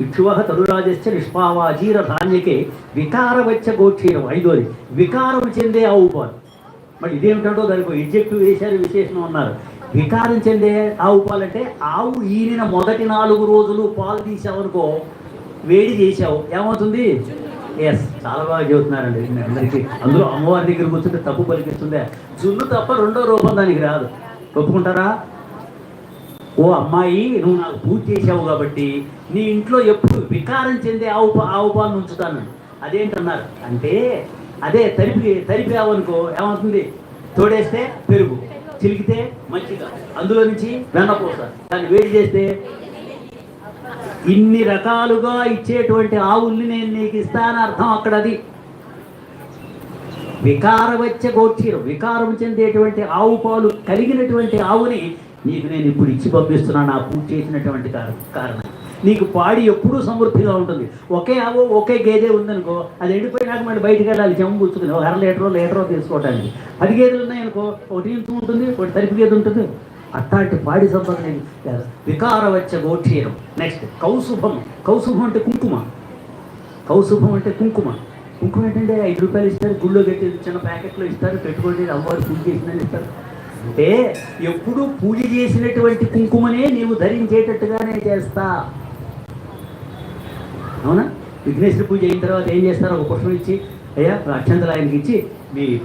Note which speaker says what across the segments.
Speaker 1: ఇక్షువహ తనురాజస్య నిష్పావాజీర ధాన్యకే వికారవచ్చ గోక్షీరం. ఐదోది వికారం చెందే ఆవు పాలు మరి ఇదేమిటంటో దానికి ఎడ్జెక్టివ్ వేశారు విశేషణం అన్నారు. వికారం చెందే ఆవు పాలు అంటే ఆవు ఈరిన మొదటి నాలుగు రోజులు పాలు తీసావనుకో వేడి చేసావు. ఏమవుతుంది? ఎస్ చాలా బాగా చెబుతున్నారండి. అందరికీ. అందులో అమ్మవారి దగ్గర కూర్చుంటే తప్పు పలికిస్తుందే. జున్ను తప్ప రెండో రూపం దానికి రాదు. ఒప్పుకుంటారా? ఓ అమ్మాయి నువ్వు నాకు పూజ చేసావు కాబట్టి నీ ఇంట్లో ఎప్పుడు వికారం చెందే ఆవు ఆవు పాలను ఉంచుతాను అదేంటన్నారు? అంటే అదే తరిపి తరిపావనుకో ఏమవుతుంది? తోడేస్తే పెరుగు చిలికితే మంచిగా. అందులో నుంచి వెన్నపూస దాన్ని వేడి చేస్తే ఇన్ని రకాలుగా ఇచ్చేటువంటి ఆవుల్ని నేను నీకు ఇస్తానని అర్థం అక్కడ అది. వికారవచ్చ గోక్షీరం. వికారం చెందేటువంటి ఆవు పాలు కలిగినటువంటి ఆవుని నీకు నేను ఇప్పుడు ఇచ్చి పంపిస్తున్నాను నా పూజ చేసినటువంటి కారణం. నీకు పాడి ఎప్పుడూ సమృద్ధిగా ఉంటుంది. ఒకే ఆవో ఒకే గేదె ఉందనుకో అది ఎండిపోయినాక మళ్ళీ బయటికి వెళ్ళాలి చెమ్మ పుచ్చుకుని ఒక అర లీటరో లీటరో తీసుకోవడానికి పది గేదెలు ఉన్నాయనుకో ఒకటి ఇంచు ఉంటుంది ఒకటి తరిపి గేదె ఉంటుంది. అట్లాంటి పాడి సంపద నేను వికారవచ్చ గోక్షీరం. నెక్స్ట్ కౌసుభం. కౌసుభం అంటే కుంకుమ. కౌసుభం అంటే కుంకుమ. కుంకుమ ఏంటంటే ఐదు రూపాయలు ఇస్తారు గుళ్ళో పెట్టి చిన్న ప్యాకెట్లో ఇస్తారు పెట్టుకోండి అమ్మవారు పూజ చేసిందని ఇస్తారు. అంటే ఎప్పుడు పూజ చేసినటువంటి కుంకుమనే నీవు ధరించేటట్టుగానే చేస్తా. అవునా? విఘ్నేశ్వర పూజ అయిన తర్వాత ఏం చేస్తారు? ఒక పుష్పం ఇచ్చి అయ్యా అక్షంతలు ఆయనకి ఇచ్చి మీ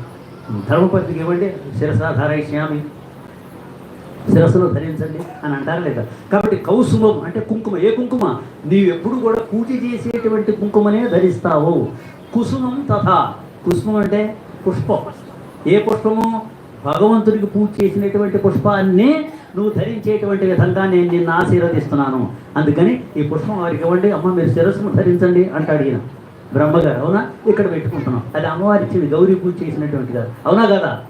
Speaker 1: ధర్మపత్రికి ఇవ్వండి. శిరసాధారయిష్యామి శిరస్సులో ధరించండి అని అంటారు లేదా? కాబట్టి కౌసుమం అంటే కుంకుమ. ఏ కుంకుమ? నీవు ఎప్పుడు కూడా పూజ చేసేటువంటి కుంకుమనే ధరిస్తావు. కుసుమం తథా. కుసుమం అంటే పుష్పం. ఏ పుష్పము? భగవంతుడికి పూజ చేసినటువంటి పుష్పాన్ని నువ్వు ధరించేటువంటి విధంగా నేను నిన్ను ఆశీర్వదిస్తున్నాను. అందుకని ఈ పుష్పం వారికి ఇవ్వండి. అమ్మ మీరు శిరస్సును ధరించండి అంట అడిగిన బ్రహ్మగారు అవునా? ఇక్కడ పెట్టుకుంటున్నాం. అది అమ్మవారి గౌరీ పూజ చేసినటువంటి కాదు అవునా కదా?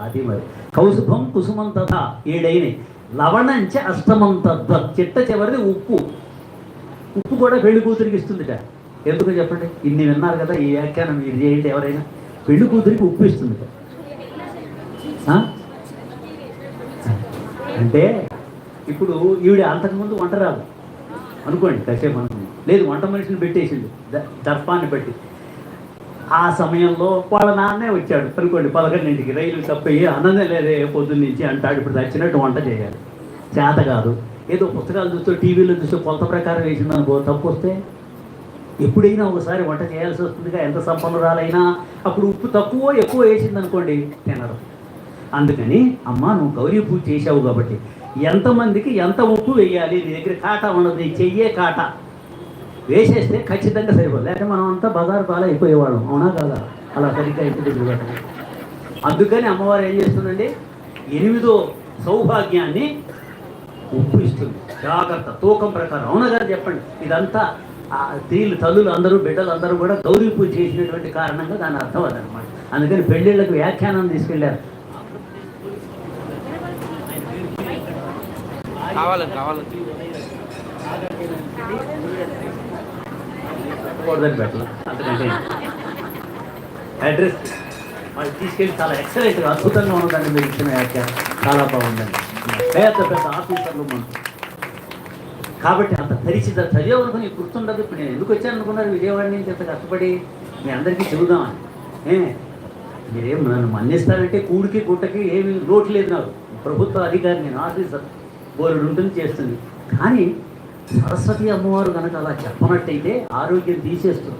Speaker 1: అది మరి. కౌసుభం కుసుమం తథా ఏడైన లవణంచ అష్టమం తద్వత్ చిట్ట చివరిది ఉప్పు. ఉప్పు కూడా పెళ్ళి కూతురికి ఇస్తుందిట. ఎందుకు చెప్పండి? ఇన్ని విన్నారు కదా ఈ వ్యాఖ్యానం మీరు చేయండి ఎవరైనా. పెళ్ళి కూతురికి ఉప్పు ఇస్తుందిట. అంటే ఇప్పుడు ఈవిడ అంతకుముందు వంట రాదు. అనుకోండి కాసేపు అనుకోండి లేదు వంట మనిషిని పెట్టేసిండు. దర్పాన్ని బట్టి. ఆ సమయంలో వాళ్ళ నాన్నే వచ్చాడు. అనుకోండి పదకొండింటికి రైలు తప్పయ్యి అన్నదే లేదే పొద్దున్న నుంచి అంటాడు. ఇప్పుడు వచ్చినట్టు వంట చేయాలి. చేత కాదు. ఏదో పుస్తకాలు చూస్తూ టీవీలో చూస్తూ కొలత ప్రకారం వేసింది అనుకో తప్పు వస్తే ఎప్పుడైనా ఒకసారి వంట చేయాల్సి వస్తుందిగా. ఎంత సంపన్నురాలైనా. అప్పుడు ఉప్పు తక్కువ ఎక్కువ వేసింది అనుకోండి తినరు. అందుకని అమ్మ నువ్వు గౌరీ పూజ చేసావు కాబట్టి ఎంతమందికి ఎంత ఉప్పు వేయాలి? నీ దగ్గర కాటా ఉండదు నీ చెయ్యే కాటా. వేసేస్తే ఖచ్చితంగా సరిపోదు. లేకపోతే మనం అంతా బజారు బాగా అయిపోయేవాళ్ళం అవునా కాదా? అలా సరిగ్గా ఇంటి దగ్గర పెట్టడం అందుకని అమ్మవారు ఏం చేస్తుందండి? ఎనిమిదో సౌభాగ్యాన్ని ఉప్పు ఇస్తుంది. జాగ్రత్త. తూకం ప్రకారం. అవునా కదా? చెప్పండి. ఇదంతా ఆ స్త్రీలు తల్లులు అందరూ బిడ్డలు అందరూ కూడా గౌరీ పూజ చేసినటువంటి కారణంగా దాని అర్థం అదనమాట. అందుకని పెళ్ళిళ్ళకు వ్యాఖ్యానం తీసుకెళ్ళారు. కావాలండి కావాలండి. అడ్రస్ వాళ్ళు తీసుకెళ్ళి చాలా ఎక్సలెంట్ అద్భుతంగా ఉన్నదండి మీరు ఇచ్చిన వ్యాఖ్య చాలా బాగుందండి. పెద్ద పెద్ద ఆఫీసర్లు మనం కాబట్టి అంత పరిచిత చదివామనుకుని గుర్తుండదు. ఇప్పుడు నేను ఎందుకు వచ్చాను అనుకున్నారు? విజయవాడ నుంచి అంత కష్టపడి మీ అందరికీ చెబుదామని. ఏ? మీరేం నన్ను మన్నిస్తారంటే కూడికి గుట్టకి ఏమి లోటు లేదు నాకు. ప్రభుత్వ అధికారి నేను ఆఫీసర్. బోరుడు ఉంటుంది చేస్తుంది. కానీ సరస్వతి అమ్మవారు కనుక అలా చెప్పనట్టయితే ఆరోగ్యం తీసేస్తుంది.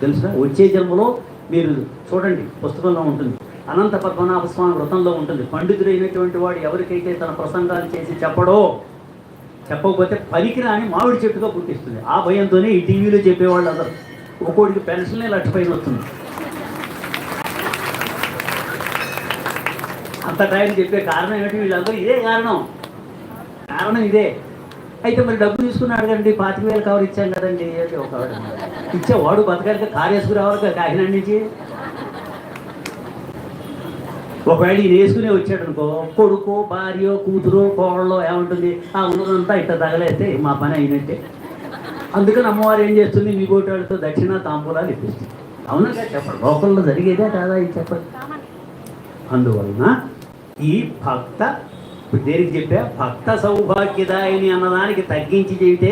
Speaker 1: తెలుసా? వచ్చే జన్మలో మీరు చూడండి పుస్తకంలో ఉంటుంది. అనంత పద్మనాభ స్వామి వ్రతంలో ఉంటుంది. పండితుడైనటువంటి వాడు ఎవరికైతే తన ప్రసంగాలు చేసి చెప్పడో చెప్పకపోతే పనికిరాని మామిడి చెట్టుగా పుట్టిస్తుంది. ఆ భయంతోనే ఈ టీవీలో చెప్పేవాళ్ళు అందరూ. ఒక్కోడికి పెన్షన్లే లక్ష పైన వస్తుంది. అంత టైం చెప్పే కారణం ఏమిటి? వీళ్ళందరూ ఇదే కారణం. కారణం ఇదే. అయితే మరి డబ్బు తీసుకున్నాడు కదండి పాతిక వేలు కవర్ ఇచ్చాం కదండి ఒక ఇచ్చేవాడు బతకాలి కారు వేసుకురావాలి కదా కాకినాడ నుంచి. ఒకవేళ ఈయన వేసుకునే వచ్చాడు అనుకో కొడుకు భార్య కూతురు కోళ్ళలో ఏముంటుంది? ఆ ఉన్నదంతా ఇట్ట తగలేస్తే మా పని అయినట్టే. అందుకని అమ్మవారు ఏం చేస్తుంది? మీ కోటాడితో దక్షిణ తాంబూలాలు ఇప్పిస్తుంది. అవునా చెప్పండి లోకల్లో జరిగేదే కాదా ఇది చెప్పండి. అందువలన ఈ భక్త ఇప్పుడు దేనికి చెప్పా? భక్త సౌభాగ్యదాయిని అన్నదానికి తగ్గించి చెబితే